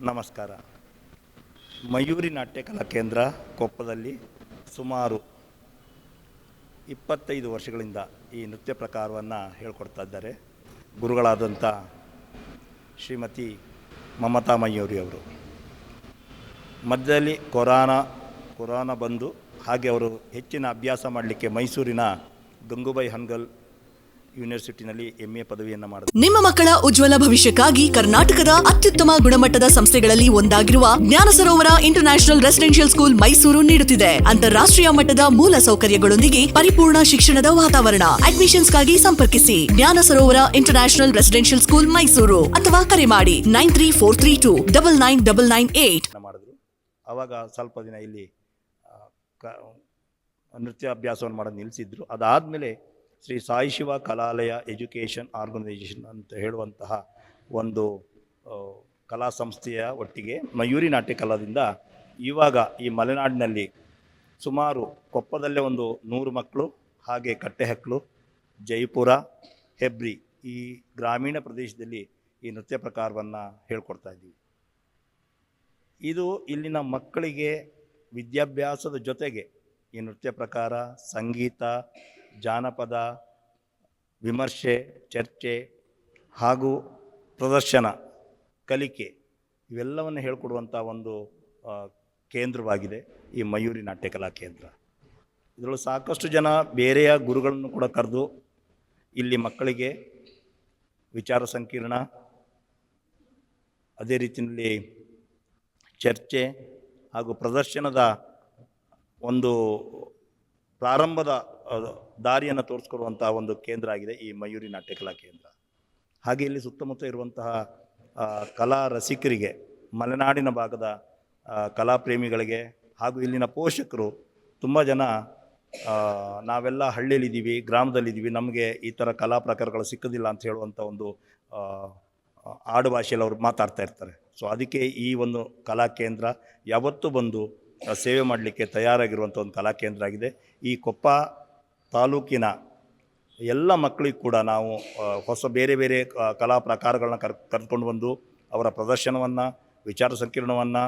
ನಮಸ್ಕಾರ. ಮಯೂರಿ ನಾಟ್ಯ ಕಲಾ ಕೇಂದ್ರ ಕೊಪ್ಪದಲ್ಲಿ ಸುಮಾರು ಇಪ್ಪತ್ತೈದು ವರ್ಷಗಳಿಂದ ಈ ನೃತ್ಯ ಪ್ರಕಾರವನ್ನು ಹೇಳ್ಕೊಡ್ತಾ ಇದ್ದಾರೆ. ಗುರುಗಳಾದಂಥ ಶ್ರೀಮತಿ ಮಮತಾ ಮಯೂರಿ ಅವರು. ಮಧ್ಯದಲ್ಲಿ ಕೊರೋನಾ ಕೊರೋನಾ ಬಂದು ಹಾಗೆ ಅವರು ಹೆಚ್ಚಿನ ಅಭ್ಯಾಸ ಮಾಡಲಿಕ್ಕೆ ಮೈಸೂರಿನ ಗಂಗೂಬಾಯಿ ಹನ್ಗಲ್ ಯೂನಿವರ್ಸಿಟಿನಲ್ಲಿ ಎಂಎ ಎ ಪದವಿಯನ್ನು ಮಾಡಿದೆ. ನಿಮ್ಮ ಮಕ್ಕಳ ಉಜ್ವಲ ಭವಿಷ್ಯಕ್ಕಾಗಿ ಕರ್ನಾಟಕದ ಅತ್ಯುತ್ತಮ ಗುಣಮಟ್ಟದ ಸಂಸ್ಥೆಗಳಲ್ಲಿ ಒಂದಾಗಿರುವ Jnana Sarovara international residential school Mysuru ನೀಡುತ್ತಿದೆ. ಅಂತಾರಾಷ್ಟ್ರೀಯ ಮಟ್ಟದ ಮೂಲ ಸೌಕರ್ಯಗಳೊಂದಿಗೆ ಪರಿಪೂರ್ಣ ಶಿಕ್ಷಣದ ವಾತಾವರಣ. ಅಡ್ಮಿಷನ್ಸ್ಗಾಗಿ ಸಂಪರ್ಕಿಸಿ. Jnana Sarovara international residential school Mysuru ಅಥವಾ ಕರೆ ಮಾಡಿ nine three four three two double nine double nine eight. ಮಾಡಿದ್ರು. ಆವಾಗ ಸ್ವಲ್ಪ ದಿನ ಇಲ್ಲಿ ನೃತ್ಯ ಅಭ್ಯಾಸವನ್ನು ಮಾಡೋದು ನಿಲ್ಲಿಸಿದ್ರು ಅದಾದಮೇಲೆ ಶ್ರೀ ಸಾಯಿ ಶಿವ ಕಲಾಲಯ ಎಜುಕೇಷನ್ ಆರ್ಗನೈಜೇಷನ್ ಅಂತ ಹೇಳುವಂತಹ ಒಂದು ಕಲಾ ಸಂಸ್ಥೆಯ ಒಟ್ಟಿಗೆ ಮಯೂರಿ ನಾಟ್ಯ ಕಲಾದಿಂದ ಇವಾಗ ಈ ಮಲೆನಾಡಿನಲ್ಲಿ ಸುಮಾರು ಕೊಪ್ಪದಲ್ಲೇ ಒಂದು ನೂರು ಮಕ್ಕಳು, ಹಾಗೆ ಕಟ್ಟೆಹಕ್ಕಳು ಜೈಪುರ, ಹೆಬ್ರಿ ಈ ಗ್ರಾಮೀಣ ಪ್ರದೇಶದಲ್ಲಿ ಈ ನೃತ್ಯ ಪ್ರಕಾರವನ್ನು ಹೇಳ್ಕೊಡ್ತಾ ಇದ್ದೀವಿ. ಇದು ಇಲ್ಲಿನ ಮಕ್ಕಳಿಗೆ ವಿದ್ಯಾಭ್ಯಾಸದ ಜೊತೆಗೆ ಈ ನೃತ್ಯ ಪ್ರಕಾರ ಸಂಗೀತ ಜಾನಪದ, ವಿಮರ್ಶೆ, ಚರ್ಚೆ ಹಾಗೂ ಪ್ರದರ್ಶನ, ಕಲಿಕೆ ಇವೆಲ್ಲವನ್ನು ಹೇಳಿಕೊಡುವಂಥ ಒಂದು ಕೇಂದ್ರವಾಗಿದೆ ಈ ಮಯೂರಿ ನಾಟ್ಯ ಕಲಾ ಕೇಂದ್ರ. ಇದರಲ್ಲೂ ಸಾಕಷ್ಟು ಜನ ಬೇರೆಯ ಗುರುಗಳನ್ನು ಕೂಡ ಕರೆದು ಇಲ್ಲಿ ಮಕ್ಕಳಿಗೆ ವಿಚಾರ ಸಂಕಿರಣ, ಅದೇ ರೀತಿಯಲ್ಲಿ ಚರ್ಚೆ ಹಾಗೂ ಪ್ರದರ್ಶನದ ಒಂದು ಪ್ರಾರಂಭದ ದಾರಿಯನ್ನು ತೋರಿಸ್ಕೊಡುವಂಥ ಒಂದು ಕೇಂದ್ರ ಆಗಿದೆ ಈ ಮಯೂರಿ ನಾಟ್ಯ ಕಲಾ ಕೇಂದ್ರ. ಹಾಗೆ ಇಲ್ಲಿ ಸುತ್ತಮುತ್ತ ಇರುವಂತಹ ಕಲಾ ರಸಿಕರಿಗೆ, ಮಲೆನಾಡಿನ ಭಾಗದ ಕಲಾ ಪ್ರೇಮಿಗಳಿಗೆ ಹಾಗೂ ಇಲ್ಲಿನ ಪೋಷಕರು ತುಂಬ ಜನ ನಾವೆಲ್ಲ ಹಳ್ಳಿಯಲ್ಲಿದ್ದೀವಿ, ಗ್ರಾಮದಲ್ಲಿದ್ದೀವಿ, ನಮಗೆ ಈ ಥರ ಕಲಾ ಪ್ರಕಾರಗಳು ಸಿಕ್ಕೋದಿಲ್ಲ ಅಂತ ಹೇಳುವಂಥ ಒಂದು ಆಡುಭಾಷೆಯಲ್ಲಿ ಆಡು ಭಾಷೆಯಲ್ಲಿ ಅವರು ಮಾತಾಡ್ತಾ ಇರ್ತಾರೆ. ಸೊ ಅದಕ್ಕೆ ಈ ಒಂದು ಕಲಾ ಕೇಂದ್ರ ಯಾವತ್ತೂ ಬಂದು ಸೇವೆ ಮಾಡಲಿಕ್ಕೆ ತಯಾರಾಗಿರುವಂಥ ಒಂದು ಕಲಾ ಕೇಂದ್ರ ಆಗಿದೆ. ಈ ಕೊಪ್ಪ ತಾಲೂಕಿನ ಎಲ್ಲ ಮಕ್ಕಳಿಗೆ ಕೂಡ ನಾವು ಹೊಸ ಬೇರೆ ಬೇರೆ ಕಲಾ ಪ್ರಕಾರಗಳನ್ನ ಕರ್, ಕರ್ಕೊಂಡು ಬಂದು ಅವರ ಪ್ರದರ್ಶನವನ್ನು, ವಿಚಾರ ಸಂಕಿರಣವನ್ನು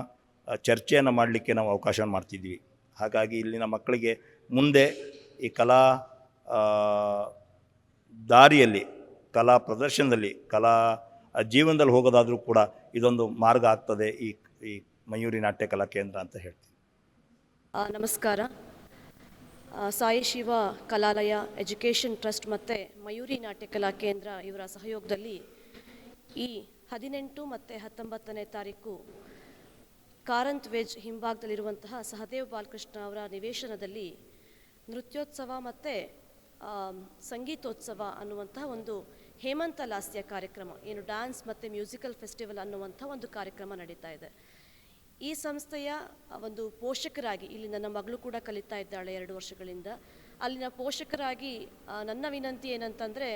ಚರ್ಚೆಯನ್ನು ಮಾಡಲಿಕ್ಕೆ ನಾವು ಅವಕಾಶವನ್ನು ಮಾಡ್ತಿದ್ವಿ. ಹಾಗಾಗಿ ಇಲ್ಲಿನ ಮಕ್ಕಳಿಗೆ ಮುಂದೆ ಈ ಕಲಾ ದಾರಿಯಲ್ಲಿ, ಕಲಾ ಪ್ರದರ್ಶನದಲ್ಲಿ, ಕಲಾ ಜೀವನದಲ್ಲಿ ಹೋಗೋದಾದರೂ ಕೂಡ ಇದೊಂದು ಮಾರ್ಗ ಆಗ್ತದೆ ಈ ಈ ಮಯೂರಿ ನಾಟ್ಯ ಕಲಾ ಕೇಂದ್ರ ಅಂತ ಹೇಳ್ತೀನಿ ನಮಸ್ಕಾರ. ಸಾಯಿ ಶಿವ ಕಲಾಲಯ ಎಜುಕೇಷನ್ ಟ್ರಸ್ಟ್ ಮತ್ತು ಮಯೂರಿ ನಾಟ್ಯ ಕಲಾ ಕೇಂದ್ರ ಇವರ ಸಹಯೋಗದಲ್ಲಿ ಈ ಹದಿನೆಂಟು ಮತ್ತು ಹತ್ತೊಂಬತ್ತನೇ ತಾರೀಕು ಕಾರಂತ್ ವೆಜ್ ಹಿಂಭಾಗದಲ್ಲಿರುವಂತಹ ಸಹದೇವ್ ಬಾಲಕೃಷ್ಣ ಅವರ ನಿವೇಶನದಲ್ಲಿ ನೃತ್ಯೋತ್ಸವ ಮತ್ತು ಸಂಗೀತೋತ್ಸವ ಅನ್ನುವಂತಹ ಒಂದು ಹೇಮಂತ ಲಾಸ್ಯ ಕಾರ್ಯಕ್ರಮ, ಏನು ಡ್ಯಾನ್ಸ್ ಮತ್ತು ಮ್ಯೂಸಿಕಲ್ ಫೆಸ್ಟಿವಲ್ ಅನ್ನುವಂಥ ಒಂದು ಕಾರ್ಯಕ್ರಮ ನಡೀತಾ ಇದೆ. ಈ ಸಂಸ್ಥೆಯ ಒಂದು ಪೋಷಕರಾಗಿ ಇಲ್ಲಿ ನನ್ನ ಮಗಳು ಕೂಡ ಕಲಿತಾ ಇದ್ದಾಳೆ ಎರಡು ವರ್ಷಗಳಿಂದ. ಅಲ್ಲಿನ ಪೋಷಕರಾಗಿ ನನ್ನ ವಿನಂತಿ ಏನಂತಂದರೆ,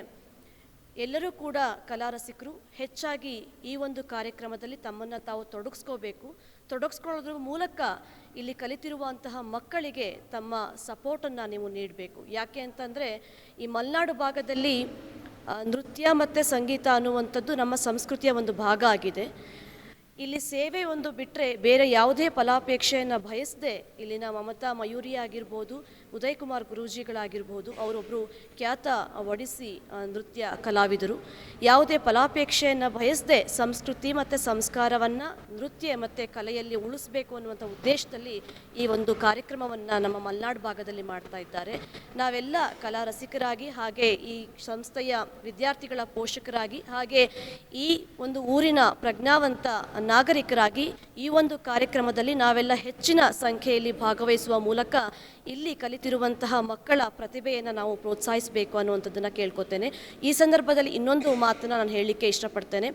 ಎಲ್ಲರೂ ಕೂಡ ಕಲಾರಸಿಕರು, ಹೆಚ್ಚಾಗಿ ಈ ಒಂದು ಕಾರ್ಯಕ್ರಮದಲ್ಲಿ ತಮ್ಮನ್ನು ತಾವು ತೊಡಗಿಸ್ಕೋಬೇಕು. ತೊಡಗಿಸ್ಕೊಳ್ಳೋದ್ರ ಮೂಲಕ ಇಲ್ಲಿ ಕಲಿತಿರುವಂತಹ ಮಕ್ಕಳಿಗೆ ತಮ್ಮ ಸಪೋರ್ಟನ್ನು ನೀವು ನೀಡಬೇಕು. ಯಾಕೆ ಅಂತಂದರೆ, ಈ ಮಲೆನಾಡು ಭಾಗದಲ್ಲಿ ನೃತ್ಯ ಮತ್ತು ಸಂಗೀತ ಅನ್ನುವಂಥದ್ದು ನಮ್ಮ ಸಂಸ್ಕೃತಿಯ ಒಂದು ಭಾಗ ಆಗಿದೆ. ಇಲ್ಲಿ ಸೇವೆ ಒಂದು ಬಿಟ್ಟರೆ ಬೇರೆ ಯಾವುದೇ ಫಲಾಪೇಕ್ಷೆಯನ್ನು ಬಯಸದೆ ಇಲ್ಲಿನ ಮಮತಾ ಮಯೂರಿ ಆಗಿರ್ಬೋದು ಉದಯ್ ಕುಮಾರ್ ಗುರೂಜಿಗಳಾಗಿರ್ಬೋದು ಅವರೊಬ್ಬರು ಖ್ಯಾತ ಒಡಿಸಿ ನೃತ್ಯ ಕಲಾವಿದರು. ಯಾವುದೇ ಫಲಾಪೇಕ್ಷೆಯನ್ನು ಬಯಸದೆ ಸಂಸ್ಕೃತಿ ಮತ್ತು ಸಂಸ್ಕಾರವನ್ನು ನೃತ್ಯ ಮತ್ತು ಕಲೆಯಲ್ಲಿ ಉಳಿಸ್ಬೇಕು ಅನ್ನುವಂಥ ಉದ್ದೇಶದಲ್ಲಿ ಈ ಒಂದು ಕಾರ್ಯಕ್ರಮವನ್ನು ನಮ್ಮ ಮಲೆನಾಡು ಭಾಗದಲ್ಲಿ ಮಾಡ್ತಾ ಇದ್ದಾರೆ. ನಾವೆಲ್ಲ ಕಲಾ ರಸಿಕರಾಗಿ ಹಾಗೆ ಈ ಸಂಸ್ಥೆಯ ವಿದ್ಯಾರ್ಥಿಗಳ ಪೋಷಕರಾಗಿ ಹಾಗೆ ಈ ಒಂದು ಊರಿನ ಪ್ರಜ್ಞಾವಂತ ನಾಗರಿಕರಾಗಿ ಈ ಒಂದು ಕಾರ್ಯಕ್ರಮದಲ್ಲಿ ನಾವೆಲ್ಲ ಹೆಚ್ಚಿನ ಸಂಖ್ಯೆಯಲ್ಲಿ ಭಾಗವಹಿಸುವ ಮೂಲಕ ಇಲ್ಲಿ ಕಲಿತಿರುವಂತಹ ಮಕ್ಕಳ ಪ್ರತಿಭೆಯನ್ನು ನಾವು ಪ್ರೋತ್ಸಾಹಿಸಬೇಕು ಅನ್ನುವಂಥದ್ದನ್ನು ಕೇಳ್ಕೊತೇನೆ. ಈ ಸಂದರ್ಭದಲ್ಲಿ ಇನ್ನೊಂದು ಮಾತನ್ನು ನಾನು ಹೇಳಲಿಕ್ಕೆ ಇಷ್ಟಪಡ್ತೇನೆ.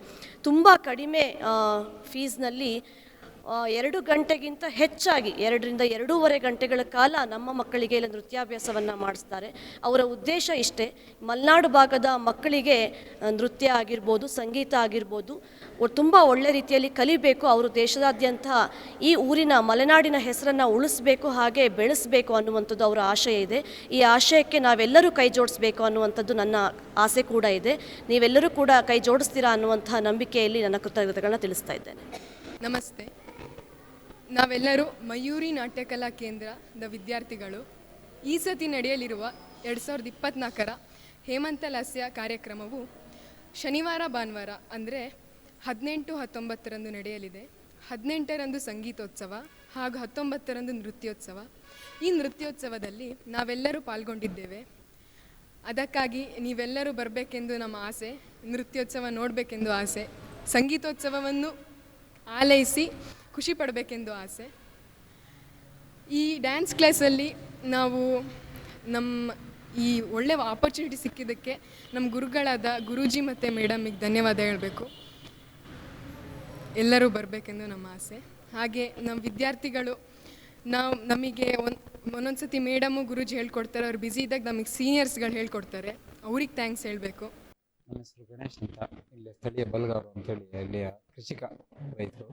ತುಂಬ ಕಡಿಮೆ ಫೀಸ್ನಲ್ಲಿ ಎರಡು ಗಂಟೆಗಿಂತ ಹೆಚ್ಚಾಗಿ, ಎರಡರಿಂದ ಎರಡೂವರೆ ಗಂಟೆಗಳ ಕಾಲ ನಮ್ಮ ಮಕ್ಕಳಿಗೆ ಇಲ್ಲಿ, ನೃತ್ಯಾಭ್ಯಾಸವನ್ನು ಮಾಡಿಸ್ತಾರೆ. ಅವರ ಉದ್ದೇಶ ಇಷ್ಟೇ. ಮಲೆನಾಡು ಭಾಗದ ಮಕ್ಕಳಿಗೆ ನೃತ್ಯ ಆಗಿರ್ಬೋದು, ಸಂಗೀತ ಆಗಿರ್ಬೋದು ತುಂಬ ಒಳ್ಳೆ ರೀತಿಯಲ್ಲಿ ಕಲಿಬೇಕು. ಅವರು ದೇಶದಾದ್ಯಂತ ಈ ಊರಿನ, ಮಲೆನಾಡಿನ ಹೆಸರನ್ನು ಉಳಿಸ್ಬೇಕು, ಹಾಗೆ ಬೆಳೆಸಬೇಕು ಅನ್ನುವಂಥದ್ದು ಅವರ ಆಶಯ ಇದೆ. ಈ ಆಶಯಕ್ಕೆ ನಾವೆಲ್ಲರೂ ಕೈ ಜೋಡಿಸ್ಬೇಕು ಅನ್ನುವಂಥದ್ದು ನನ್ನ ಆಸೆ ಕೂಡ ಇದೆ. ನೀವೆಲ್ಲರೂ ಕೂಡ ಕೈ ಜೋಡಿಸ್ತೀರಾ ಅನ್ನುವಂತಹ ನಂಬಿಕೆಯಲ್ಲಿ ನನ್ನ ಕೃತಜ್ಞತೆಗಳನ್ನ ತಿಳಿಸ್ತಾ ಇದ್ದೇನೆ. ನಮಸ್ತೆ. ನಾವೆಲ್ಲರೂ ಮಯೂರಿ ನಾಟ್ಯಕಲಾ ಕೇಂದ್ರದ ವಿದ್ಯಾರ್ಥಿಗಳು. ಈ ಸತಿ ನಡೆಯಲಿರುವ ಎರಡು ಸಾವಿರದ ಇಪ್ಪತ್ತ್ನಾಲ್ಕರ ಹೇಮಂತ ಲಾಸ್ಯ ಕಾರ್ಯಕ್ರಮವು ಶನಿವಾರ ಭಾನುವಾರ ಅಂದರೆ ಹದಿನೆಂಟು ಹತ್ತೊಂಬತ್ತರಂದು ನಡೆಯಲಿದೆ. ಹದಿನೆಂಟರಂದು ಸಂಗೀತೋತ್ಸವ ಹಾಗೂ ಹತ್ತೊಂಬತ್ತರಂದು ನೃತ್ಯೋತ್ಸವ. ಈ ನೃತ್ಯೋತ್ಸವದಲ್ಲಿ ನಾವೆಲ್ಲರೂ ಪಾಲ್ಗೊಂಡಿದ್ದೇವೆ. ಅದಕ್ಕಾಗಿ ನೀವೆಲ್ಲರೂ ಬರಬೇಕೆಂದು ನಮ್ಮ ಆಸೆ, ನೃತ್ಯೋತ್ಸವ ನೋಡಬೇಕೆಂದು ಆಸೆ. ಸಂಗೀತೋತ್ಸವವನ್ನು ಆಲೈಸಿ ಖುಷಿ ಪಡಬೇಕೆಂದು ಆಸೆ. ಈ ಡ್ಯಾನ್ಸ್ ಕ್ಲಾಸಲ್ಲಿ ನಾವು ನಮ್ಮ ಈ ಒಳ್ಳೆಯ ಆಪರ್ಚುನಿಟಿ ಸಿಕ್ಕಿದ್ದಕ್ಕೆ ನಮ್ಮ ಗುರುಗಳಾದ ಗುರೂಜಿ ಮತ್ತು ಮೇಡಮಿಗೆ ಧನ್ಯವಾದ ಹೇಳಬೇಕು. ಎಲ್ಲರೂ ಬರಬೇಕೆಂದು ನಮ್ಮ ಆಸೆ. ಹಾಗೆ ನಮ್ಮ ವಿದ್ಯಾರ್ಥಿಗಳು, ನಾವು ನಮಗೆ ಒಂದು ಒಂದೊಂದು ಸತಿ ಮೇಡಮು ಗುರುಜಿ ಹೇಳ್ಕೊಡ್ತಾರೆ, ಅವ್ರು ಬ್ಯುಸಿ ಇದ್ದಾಗ ನಮಗೆ ಸೀನಿಯರ್ಸ್ಗಳು ಹೇಳ್ಕೊಡ್ತಾರೆ. ಅವ್ರಿಗೆ ಥ್ಯಾಂಕ್ಸ್ ಹೇಳಬೇಕು. ನನ್ನ ಹೆಸರು ಗಣೇಶ್ ಅಂತ ಇಲ್ಲಿ ಸ್ಥಳೀಯ ಬಲ್ಗಾರು ಅಂತೇಳಿ ಅಲ್ಲಿಯ ಕೃಷಿಕ ರೈತರು.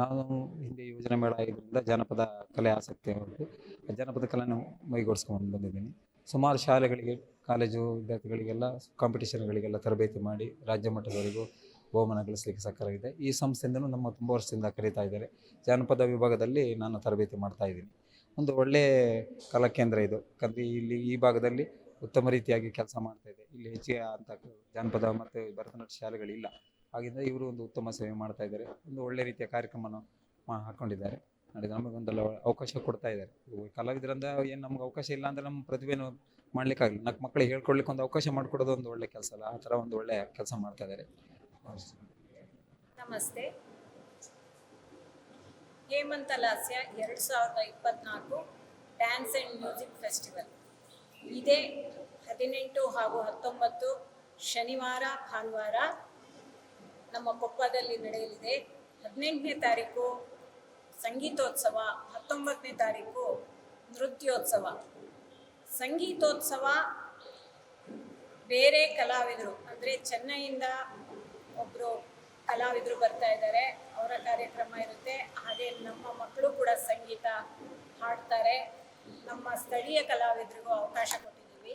ನಾನು ಹಿಂದೆ ಯೋಜನೆ ಮೇಳ ಇದರಿಂದ ಜಾನಪದ ಕಲೆ ಆಸಕ್ತಿ ಉಂಟು ಆ ಜಾನಪದ ಕಲೆಯನ್ನು ಮೈಗೂಡಿಸ್ಕೊಂಡು ಬಂದಿದ್ದೀನಿ. ಸುಮಾರು ಶಾಲೆಗಳಿಗೆ, ಕಾಲೇಜು ವಿದ್ಯಾರ್ಥಿಗಳಿಗೆಲ್ಲ ಕಾಂಪಿಟೇಷನ್ಗಳಿಗೆಲ್ಲ ತರಬೇತಿ ಮಾಡಿ ರಾಜ್ಯ ಮಟ್ಟದವರೆಗೂ ಬಹುಮಾನ ಗಳಿಸಲಿಕ್ಕೆ ಸಕ್ಕರಾಗಿದೆ ಈ ಸಂಸ್ಥೆಯಿಂದಲೂ ನಮ್ಮ ತುಂಬ ವರ್ಷದಿಂದ ಕರೀತಾ ಇದ್ದಾರೆ. ಜಾನಪದ ವಿಭಾಗದಲ್ಲಿ ನಾನು ತರಬೇತಿ ಮಾಡ್ತಾ ಇದ್ದೀನಿ. ಒಂದು ಒಳ್ಳೆಯ ಕಲಾ ಕೇಂದ್ರ ಇದು. ಯಾಕಂದರೆ ಇಲ್ಲಿ ಈ ಭಾಗದಲ್ಲಿ ಉತ್ತಮ ರೀತಿಯಾಗಿ ಕೆಲಸ ಮಾಡ್ತಾ ಇದೆ. ಇಲ್ಲಿ ಹೆಚ್ಚಿಗೆ ಅಂತ ಜಾನಪದ ಮತ್ತು ಭರತನಾಟ್ಯ ಶಾಲೆಗಳಿಲ್ಲ. ಹಾಗಿಂದ ಇವರು ಒಂದು ಉತ್ತಮ ಸೇವೆ ಮಾಡ್ತಾ ಇದ್ದಾರೆ. ಒಂದು ಒಳ್ಳೆ ರೀತಿಯ ಕಾರ್ಯಕ್ರಮವನ್ನು ಹಾಕೊಂಡಿದ್ದಾರೆ. ನಮಗೊಂದು ನಮಗೊಂದೆಲ್ಲ ಅವಕಾಶ ಕೊಡ್ತಾ ಇದ್ದಾರೆ. ಕಲಾವಿದರಿಂದ ಏನು ನಮ್ಗೆ ಅವಕಾಶ ಇಲ್ಲ ಅಂದರೆ ನಮ್ಮ ಪ್ರತಿಭೆನೂ ಮಾಡ್ಲಿಕ್ಕಾಗಲ್ಲ ನಾಲ್ಕು ಮಕ್ಕಳಿಗೆ ಹೇಳ್ಕೊಡ್ಲಿಕ್ಕೆ ಒಂದು ಅವಕಾಶ ಮಾಡಿಕೊಡೋದು ಒಂದು ಒಳ್ಳೆ ಕೆಲಸ ಅಲ್ಲ. ಆ ಥರ ಒಂದು ಒಳ್ಳೆ ಕೆಲಸ ಮಾಡ್ತಾ ಇದ್ದಾರೆ. ನಮಸ್ತೆ. ಹೇಮಂತ ಲಾಸ್ಯ, ಎರಡು ಸಾವಿರದ ಇಪ್ಪತ್ನಾಲ್ಕು ಡ್ಯಾನ್ಸ್ ಆ್ಯಂಡ್ ಮ್ಯೂಸಿಕ್ ಫೆಸ್ಟಿವಲ್. ಇದೇ ಹದಿನೆಂಟು ಹಾಗೂ ಹತ್ತೊಂಬತ್ತು ಶನಿವಾರ, ಭಾನುವಾರ ನಮ್ಮ ಕೊಪ್ಪದಲ್ಲಿ ನಡೆಯಲಿದೆ. ಹದಿನೆಂಟನೇ ತಾರೀಕು ಸಂಗೀತೋತ್ಸವ, ಹತ್ತೊಂಬತ್ತನೇ ತಾರೀಕು ನೃತ್ಯೋತ್ಸವ. ಸಂಗೀತೋತ್ಸವ ಬೇರೆ ಕಲಾವಿದರು, ಅಂದರೆ ಚೆನ್ನೈಯಿಂದ ಒಬ್ಬರು ಕಲಾವಿದರು ಬರ್ತಾ ಇದ್ದಾರೆ, ಅವರ ಕಾರ್ಯಕ್ರಮ ಇರುತ್ತೆ. ಹಾಗೆ ನಮ್ಮ ಮಕ್ಕಳು ಕೂಡ ಸಂಗೀತ ಹಾಡ್ತಾರೆ. ನಮ್ಮ ಸ್ಥಳೀಯ ಕಲಾವಿದರಿಗೂ ಅವಕಾಶ ಕೊಟ್ಟಿದ್ದೀವಿ.